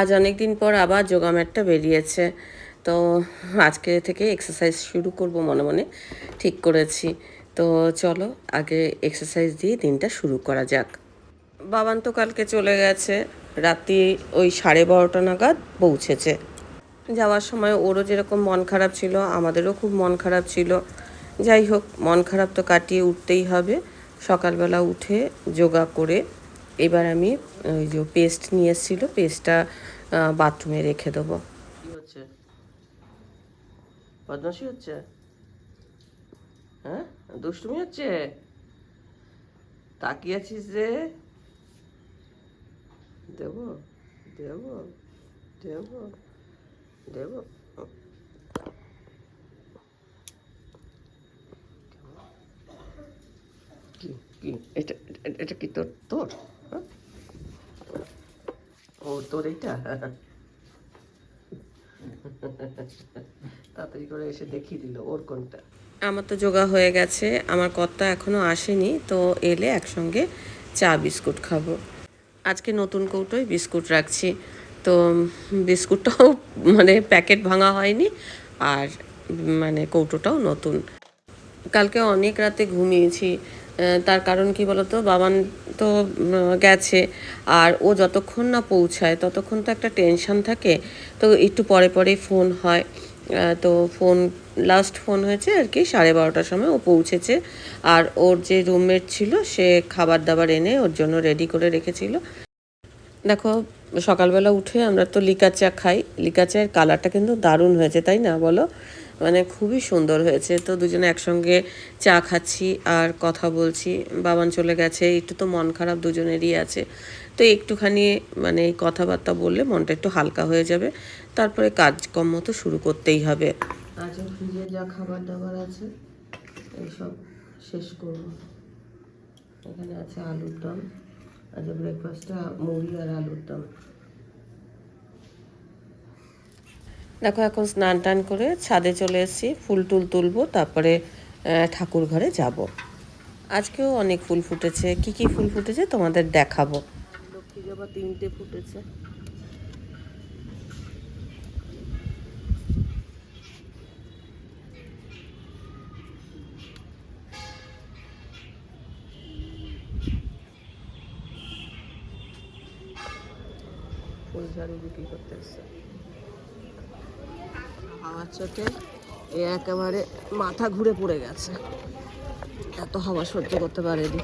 আজ অনেক দিন পর আবার যোগা ম্যাটটা বেরিয়েছে। তো আজকে থেকে এক্সারসাইজ শুরু করব মনে মনে। ঠিক করেছি। তো চলো আগে এক্সারসাইজ দিয়ে দিনটা শুরু করা যাক। বাবান তো কালকে চলে গেছে। রাত্রি ওই সাড়ে বারোটা নাগাদ পৌঁছেছে। যাওয়ার সময় ওরও যেরকম মন খারাপ ছিল, আমাদেরও খুব মন খারাপ ছিল। যাই হোক, মন খারাপ তো কাটিয়ে উঠতেই হবে। সকালবেলা উঠে যোগা করে এবার আমি, ওই যে পেস্ট নিয়ে এসেছিল পেস্টটা বাথরুমে রেখে দেবো। কি হচ্ছে? বদমাসি হচ্ছে? হ্যাঁ? দুষ্টুমি হচ্ছে? তাকিয়েছিস যে? দেবো দেবো দেবো দেবো। কি কি, এটা, এটা- কি তোর তোর? ও, তোর এইটা? তাড়াতাড়ি করে এসে দেখিয়ে দিল, ওর কোনটা? আমার তো যোগা হয়ে গেছে, আমার কর্তা এখনও আসেনি, তো এলে একসঙ্গে চা, বিস্কুট খাব। আজকে নতুন কৌটোয় বিস্কুট রাখছি, তো বিস্কুটটাও মানে প্যাকেট ভাঙা হয়নি, আর মানে কৌটোটাও নতুন। কালকে অনেক রাতে ঘুমিয়েছি তার কারণ কি বলতো? বাবান তো গেছে। আর ও যতক্ষণ না পৌঁছায়, ততক্ষণ তো একটা টেনশন থাকে। তো একটু পরে পরে ফোন হয়। তো ফোন লাস্ট ফোন হয়েছে আর কি, সাড়ে বারোটার সময় ও পৌঁছেছে। আর ওর যে রুমমেট ছিল, সে খাবার দাবার এনে ওর জন্য রেডি করে রেখেছিল। দেখো, সকালবেলা উঠে আমরা তো লিকা চা খাই। লিকা চায়ের কালারটা কিন্তু দারুণ হয়েছে, তাই না বলো? মানে খুবই সুন্দর হয়েছে। তো দুজনে একসঙ্গে চা খাচ্ছি আর কথা বলছি। বাবান চলে গেছে, একটু তো মন খারাপ দুজনেরই আছে। তো একটুখানি মানে কথাবার্তা বললে মনটা একটু হালকা হয়ে যাবে। তারপরে কাজকর্ম তো শুরু করতেই হবে। আজও ফ্রিজে যা খাবার দাবার আছে, এইসব শেষ করব। এখানে আছে আলুর দম আজ ব্রেকফাস্টটা মুড়ি আর আলুর দম। দেখো, এখন স্নান টান করে ছাদে চলে এসেছি, ফুল টুল তুলবো, তারপরে ঠাকুর ঘরে যাব। আজকেও অনেক ফুল ফুটেছে। কি কি ফুল ফুটেছে তোমাদের দেখাবো। লক্ষ্মী তিনটে ফুটেছে। ফুল ঝাড়ু বিক্রি করতে এসছে। হাওয়ার চোটে এ একেবারে মাথা ঘুরে পড়ে গেছে। এত হাওয়া সহ্য করতে পারেনি।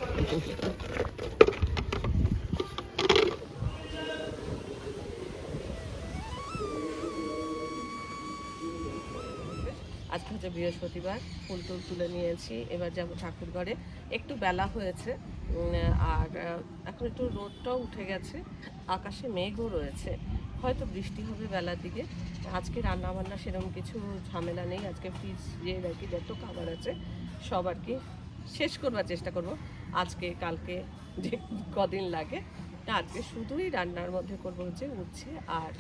আজকে হচ্ছে বৃহস্পতিবার, ফুল টুল তুলে নিয়েছি। এবার যাব ঠাকুর ঘরে। একটু বেলা হয়েছে আর এখন একটু রোদটাও উঠে গেছে। আকাশে মেঘও রয়েছে। হয়তো বৃষ্টি হবে বেলার দিকে। আজকে রান্না বান্না সেরকম কিছু ঝামেলা নেই। আজকে ফ্রিজে আর কি যত খাবার আছে সব আর কি শেষ করবার চেষ্টা করব। আজকে, কালকে যে কদিন লাগে। তা আজকে শুধুই রান্নার মধ্যে করব হচ্ছে উচ্ছে আর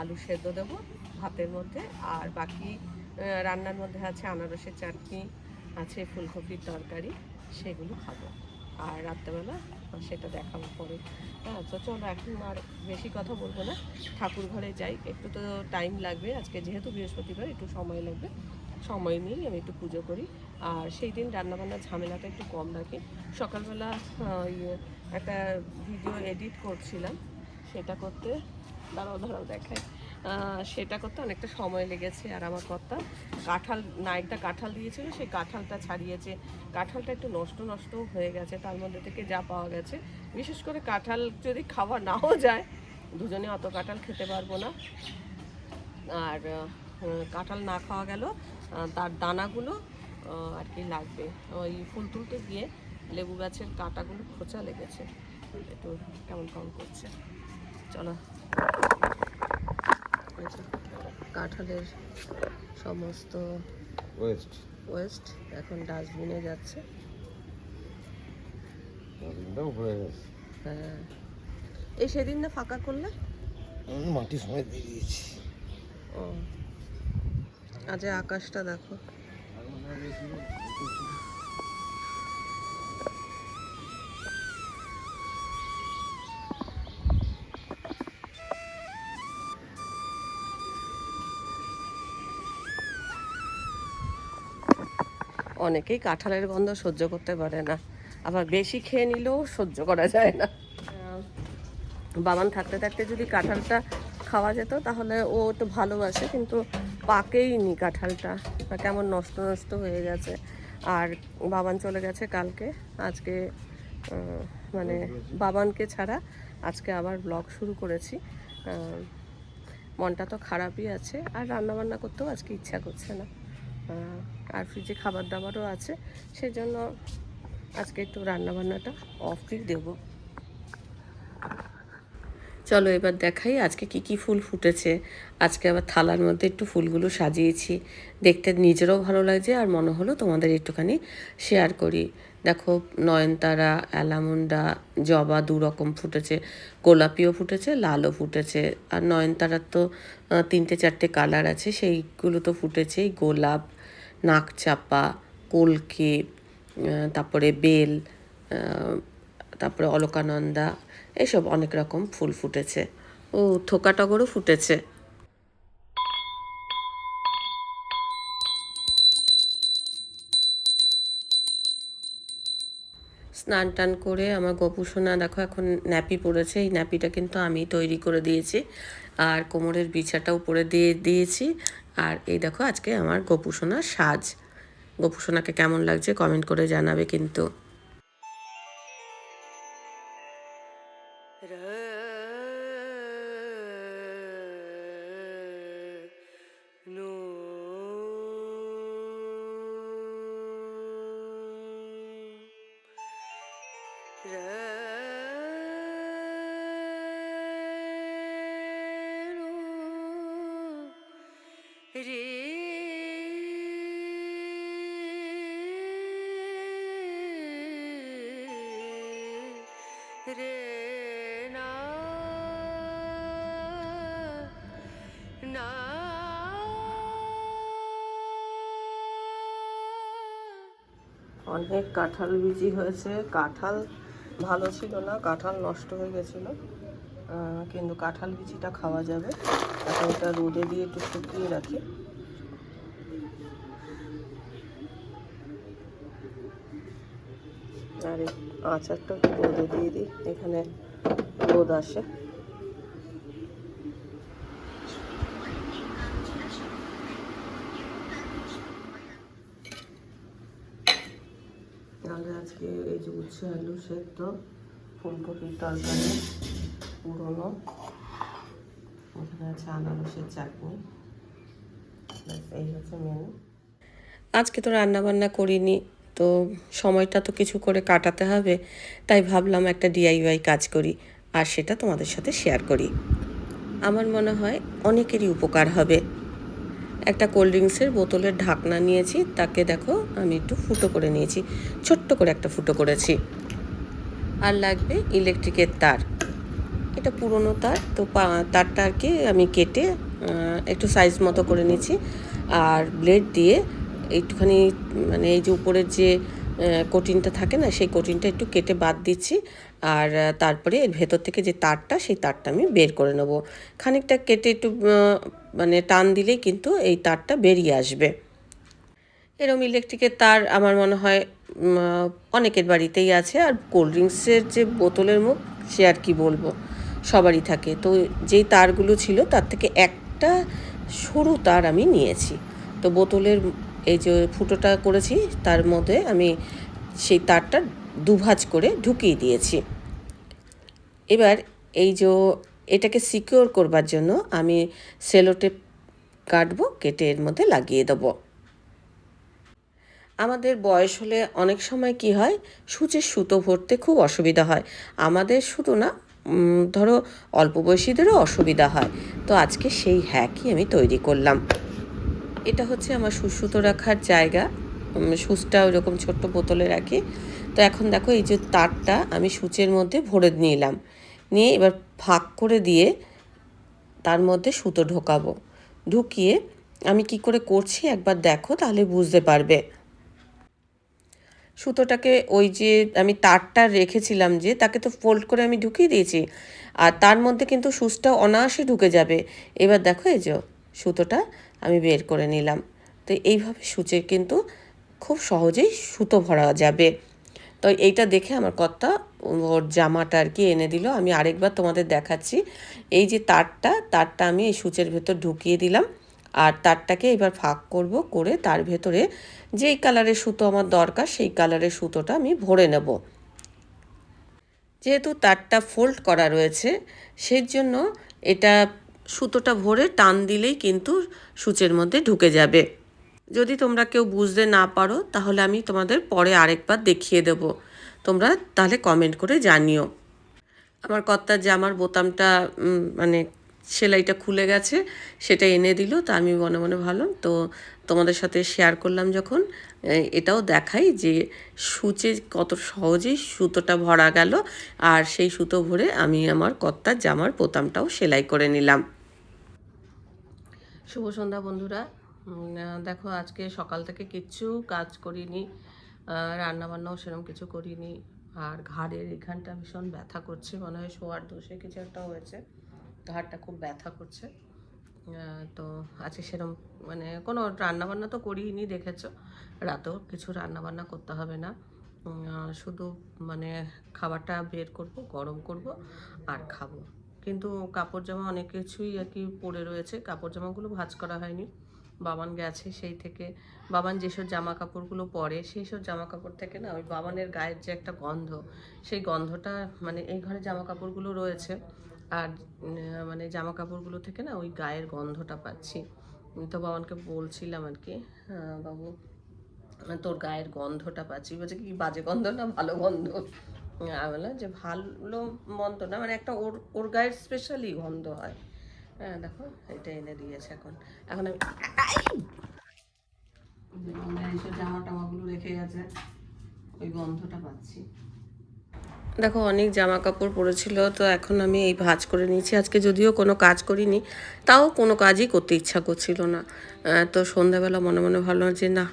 আলু সেদ্ধ দেবো ভাতের মধ্যে। আর বাকি রান্নার মধ্যে আছে আনারসের চাটনি, আছে ফুলকপির তরকারি, সেগুলো খাব। আর রাত্রেবেলা সেটা দেখাবো পরে। হ্যাঁ তো চলো এখন আর বেশি কথা বলব না। ঠাকুর ঘরে যাই। একটু তো টাইম লাগবে। আজকে যেহেতু বৃহস্পতিবার একটু সময় লাগবে। সময় নিয়েই আমি একটু পুজো করি। আর সেই দিন রান্নাবান্নার ঝামেলাটা একটু কম রাখি সকালবেলা ইয়ে, একটা ভিডিও এডিট করছিলাম। সেটা করতে দাঁড়াও দাঁড়াও আহ, সেটা করতে অনেকটা সময় লেগেছে আর আমার কর্তা কাঁঠাল, নাইটটা কাঁঠাল দিয়েছিল, সেই কাঁঠালটা ছাড়িয়েছে। কাঁঠালটা একটু নষ্ট নষ্ট হয়ে গেছে, তার মধ্যে থেকে যা পাওয়া গেছে। বিশেষ করে কাঁঠাল যদি খাওয়া নাও যায়, দুজনে অত কাঁঠাল খেতে পারব না। আর কাঁঠাল না খাওয়া গেল তার দানাগুলো আর কি লাগবে। ওই ফুল তুলতে গিয়ে লেবু গাছের কাঁটাগুলো খোঁচা লেগেছে। একটু কেমন কেমন করছে। চলো। এই কাঁঠালের সমস্ত ওয়েস্ট ওয়েস্ট এখন ডাস্টবিনে যাচ্ছে। হ্যাঁ। এই সেদিন না ফাঁকা করলে? মাটি সময় দিয়ে দিয়েছি ও। আজ আকাশটা দেখো। অনেকেই কাঁঠালের গন্ধ সহ্য করতে পারে না। আবার বেশি খেয়ে নিলেও সহ্য করা যায় না। বাবান থাকতে থাকতে যদি কাঁঠালটা খাওয়া যেত, তাহলে ও তো ভালোবাসে, কিন্তু পাকেই নি কাঁঠালটা কেমন নষ্ট নষ্ট হয়ে গেছে। আর বাবান চলে গেছে কালকে। আজকে মানে বাবানকে ছাড়া আজকে আবার ব্লগ শুরু করেছি। মনটা তো খারাপই আছে। আর রান্না বান্না করতেও আজকে ইচ্ছা করছে না। আর ফ্রিজে খাবার দাবারও আছে। সেই জন্য আজকে একটু রান্না বান্নাটা অফই দেবো। চলো এবার দেখাই আজকে কি কি ফুল ফুটেছে। আজকে আবার থালার মধ্যে একটু ফুলগুলো সাজিয়েছি। দেখতে নিজেরও ভালো লাগছে আর মনে হলো তোমাদের একটুখানি শেয়ার করি। দেখো নয়নতারা, অ্যালামুন্ডা, জবা দু রকম ফুটেছে, গোলাপিও ফুটেছে, লালও ফুটেছে। আর নয়নতারার তো তিনটে চারটে কালার আছে, সেইগুলো তো ফুটেছেই, গোলাপ নাকচাপা কলকে তারপরে বেল তারপরে অলকানন্দা, এসব অনেক রকম ফুল ফুটেছে। ও থোকা টগরও ফুটেছে। স্নান টান করে আমার গোপুসোনা, দেখো এখন ন্যাপি পড়েছে, এই ন্যাপিটা কিন্তু আমি তৈরি করে দিয়েছি। আর কোমরের বিছাটা উপরে দিয়ে দিয়েছি। আর এই দেখো আজকে আমার গোপুসোনার সাজ। গোপুসোনাকে কেমন লাগছে কমেন্ট করে জানাবে কিন্তু। রে না। না। অনেক কাঁঠাল বিচি হয়েছে। কাঁঠাল ভালো ছিল না, কাঁঠাল নষ্ট হয়ে গেছিল। কিন্তু কাঁঠাল বিচিটা খাওয়া যাবে। এখন এটা রোদে দিয়ে একটু শুকিয়ে রাখি। আর এই আচারটা একটু রোদে দিয়ে দিই, এখানে রোদ আসে। তাহলে আজকে এই যে উচ্ছে আলু সেদ্ধ ফুলকপির তরকারি পুরনো এখানে আছে আনারসের চাটনি। এই হচ্ছে মেনু আজকে তো রান্না বান্না করিনি। তো সময়টা তো কিছু করে কাটাতে হবে, তাই ভাবলাম একটা ডিআইওয়াই কাজ করি আর সেটা তোমাদের সাথে শেয়ার করি। আমার মনে হয় অনেকেরই উপকার হবে। একটা কোল্ড ড্রিঙ্কসের বোতলের ঢাকনা নিয়েছি, তাকে দেখো আমি একটু ফুটো করে নিয়েছি, ছোট্ট করে একটা ফুটো করেছি। আর লাগবে ইলেকট্রিকের তার। এটা পুরনো তার, তো তারটা আর কি আমি কেটে একটু সাইজ মতো করে নিয়েছি, আর ব্লেড দিয়ে একটুখানি মানে এই যে উপরের যে কঠিনটা থাকে না, সেই কঠিনটা একটু কেটে বাদ দিচ্ছি। আর তারপরে এর ভেতর থেকে যে তারটা, সেই তারটা আমি বের করে নেব। খানিকটা কেটে একটু মানে টান দিলেই কিন্তু এই তারটা বেরিয়ে আসবে। এরম ইলেকট্রিকের তার আমার মনে হয় অনেকের বাড়িতেই আছে। আর কোল্ড ড্রিঙ্কসের যে বোতলের মুখ, সে আর কি বলব? সবারই থাকে। তো যেই তারগুলো ছিল, তার থেকে একটা সরু তার আমি নিয়েছি। তো বোতলের এই যে ফুটোটা করেছি, তার মধ্যে আমি সেই তারটা দুভাজ করে ঢুকিয়ে দিয়েছি। এবার এই যে এটাকে সিকিওর করবার জন্য আমি সেলোটেপ কাটবো, কেটে এর মধ্যে লাগিয়ে দেবো। আমাদের বয়স হলে অনেক সময় কি হয় সূচের সুতো ভরতে খুব অসুবিধা হয়। আমাদের শুধু না ধরো অল্প বয়সীদেরও অসুবিধা হয়। তো আজকে সেই হ্যাকই আমি তৈরি করলাম। এটা হচ্ছে আমার সুসুতো রাখার জায়গা। সুচটা ওইরকম ছোট্ট বোতলে রাখি। তো এখন দেখো এই যে তারটা আমি সূচের মধ্যে ভরে নিলাম। নিয়ে এবার ফাঁক করে দিয়ে তার মধ্যে সুতো ঢোকাবো। ঢুকিয়ে আমি কি করে করছি একবার দেখো, তাহলে বুঝতে পারবে। সুতোটাকে ওই যে আমি তারটা রেখেছিলাম যে, তাকে তো ফোল্ড করে আমি ঢুকিয়ে দিয়েছি। আর তার মধ্যে কিন্তু সুচটা অনায়াসে ঢুকে যাবে। এবার দেখো এই যে সুতোটা আমি বের করে নিলাম। তো এইভাবে সূচের কিন্তু খুব সহজেই সুতো ভরা যাবে। তো এইটা দেখে আমার কর্তা ওর জামাটা আর কি এনে দিল। আমি আরেকবার তোমাদের দেখাচ্ছি। এই যে তারটা তারটা আমি এই সূচের ভেতর ঢুকিয়ে দিলাম। আর তারটাকে এবার ফাঁক করব করে তার ভেতরে যেই কালারের সুতো আমার দরকার, সেই কালারের সুতোটা আমি ভরে নেব। যেহেতু তারটা ফোল্ড করা রয়েছে সেই জন্য এটা সুতোটা ভরে টান দিলেই কিন্তু সূচের মধ্যে ঢুকে যাবে। যদি তোমরা কেউ বুঝতে না পারো, তাহলে আমি তোমাদের পরে আরেকবার দেখিয়ে দেব। তোমরা তাহলে কমেন্ট করে জানিও। আমার কর্তার জামার বোতামটা মানে সেলাইটা খুলে গেছে, সেটা এনে দিল, তা আমি মনে মনে ভালো তো তোমাদের সাথে শেয়ার করলাম যখন। এটাও দেখাই যে সূচে কত সহজেই সুতোটা ভরা গেল আর সেই সুতো ভরে আমি আমার কর্তার জামার বোতামটাও সেলাই করে নিলাম। শুভ সন্ধ্যা বন্ধুরা। দেখো আজকে সকাল থেকে কিচ্ছু কাজ করিনি রান্না বান্নাও সেরকম কিছু করিনি, আর ঘাড়ের এখানটা ভীষণ ব্যথা করছে, মনে হয় শোয়ার দোষে কিছু একটা হয়েছে, ঘাড়টা খুব ব্যথা করছে। তো আজকে সেরকম মানে কোনো রান্না বান্না তো করিনি, দেখেছ? রাতেও কিছু রান্নাবান্না করতে হবে না। শুধু মানে খাবারটা বের করব, গরম করব আর খাব। কিন্তু কাপড় জামা অনেক কিছুই আর কি পড়ে রয়েছে। কাপড় জামাগুলো ভাজ করা হয়নি। বাবান গেছে সেই থেকে। বাবান যেসব জামা কাপড়গুলো পরে সেই সব জামা কাপড় থেকে না ওই বাবানের গায়ের যে একটা গন্ধ, সেই গন্ধটা মানে এই ঘরে জামা কাপড়গুলো রয়েছে। আর মানে জামা কাপড়গুলো থেকে না ওই গায়ের গন্ধটা পাচ্ছি। তো বাবানকে বলছিলাম আর কি আহ, বাবু তোর গায়ের গন্ধটা পাচ্ছি। বলছে কি বাজে গন্ধ না ভালো গন্ধ? আমি বললাম যে ভালো মন্দ না মানে একটা ওর ওর গায়ের স্পেশালি গন্ধ হয়। হ্যাঁ দেখো এটা এনে দিয়েছে এখন। এখন আমি এইসব জামা টামাগুলো রেখে গেছে ওই গন্ধটা পাচ্ছি। দেখো, অনেক জামা কাপড় পরেছিল, তো এখন আমি এই ভাঁজ করে নিয়েছি। আজকে যদিও কোনো কাজ করিনি, তাও কোনো কাজই করতে ইচ্ছা করছিল না। তো সন্ধ্যাবেলা মনে মনে ভালো যে, না,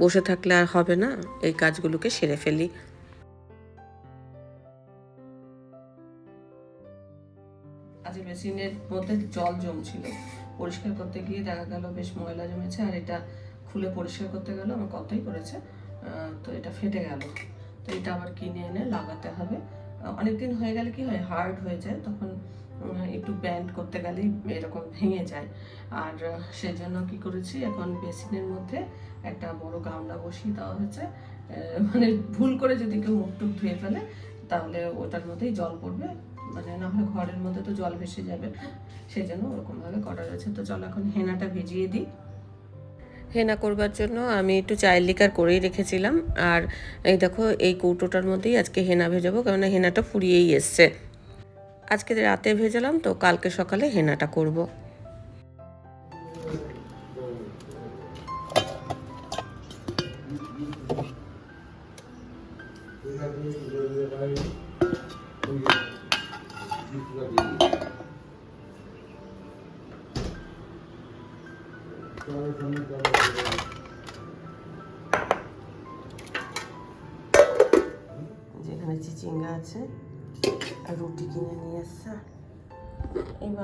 বসে থাকলে আর হবে না, এই কাজগুলোকে সেরে ফেলি। আজ মেশিনের মধ্যে জল জমছিল। পরিষ্কার করতে গিয়ে দেখা গেল, বেশ ময়লা জমেছে, আর এটা খুলে পরিষ্কার করতে গেল আমার কতই করেছে। তো এটা ফেটে গেল। তো এটা আবার কিনে এনে লাগাতে হবে। অনেকদিন হয়ে গেলে কি হয় হার্ড হয়ে যায়, তখন একটু ব্যান্ড করতে গেলেই এরকম ভেঙে যায়। আর সেজন্য কি করেছি, এখন বেসিনের মধ্যে একটা বড় গামলা বসিয়ে দেওয়া হয়েছে। মানে ভুল করে যদি কেউ মুখ টুক ধুয়ে ফেলে, তাহলে ওটার মধ্যেই জল পড়বে। মানে না হলে ঘরের মধ্যে তো জল ভেসে যাবে। সেই জন্য ওরকমভাবে করা রয়েছে। তো চলো এখন হেনাটা ভিজিয়ে দিই। হেনা করবার জন্য আমি একটু চায়ের লিকার করেই রেখেছিলাম আর এই দেখো, এই কৌটোটার মধ্যেই আজকে হেনা ভেজাবো, কেননা হেনাটা ফুরিয়েই এসছে আজকে রাতে ভেজালাম, তো কালকে সকালে হেনাটা করব। যেখানে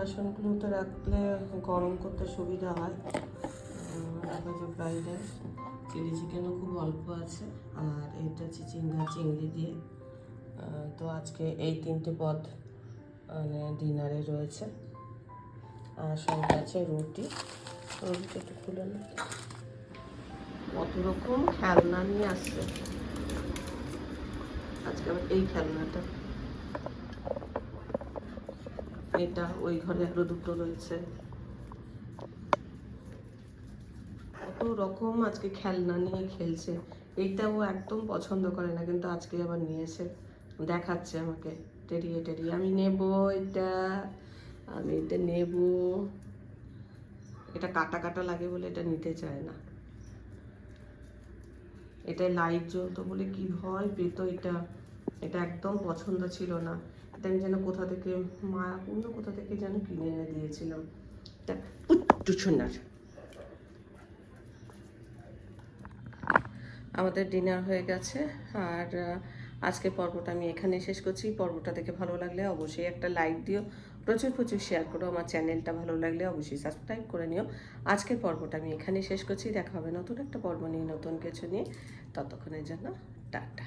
বাসনগুলো তো রাখলে গরম করতে সুবিধা হয়। তারপর যে ফ্রাইড রাইস চিলি চিকেনও খুব অল্প আছে, আর এটা চিচিঙ্গা চিংড়ি দিয়ে। তো আজকে এই তিনটে পদ মানে ডিনারে রয়েছে। আর সঙ্গে আছে রুটি। রুটিটা একটু খুলে না কত রকম খেলনা নিয়ে আসছে। আজকে আবার এই খেলনাটা। এটা ওই ঘরে আরও দুটো রয়েছে। কত রকম আজকে খেলনা নিয়ে খেলছে। এইটা ও একদম পছন্দ করে না, কিন্তু আজকে আবার নিয়েছে। দেখাচ্ছে আমাকে, টেরিয়ে টেরিয়ে। আমি নেব এটা, আমি এটা নেব। এটা কাটা কাটা লাগে বলে এটা নিতে চায় না। এটা লাইট জ্বলতো বলে কি ভয় পেতো এটা। এটা একদম পছন্দ ছিল না। আমি যেন কোথা থেকে মায়াপূর্ণ কোথা থেকে যেন কিনে এনে দিয়েছিলাম আমাদের ডিনার হয়ে গেছে আর আহ, আজকের পর্বটা আমি এখানে শেষ করছি। পর্বটা দেখে ভালো লাগলে অবশ্যই একটা লাইক দিও। প্রচুর প্রচুর শেয়ার করো আমার চ্যানেলটা ভালো লাগলে অবশ্যই সাবস্ক্রাইব করে নিও। আজকের পর্বটা আমি এখানে শেষ করছি। দেখা হবে নতুন একটা পর্ব নিয়ে নতুন কিছু নিয়ে। ততক্ষণের জন্য টাটা।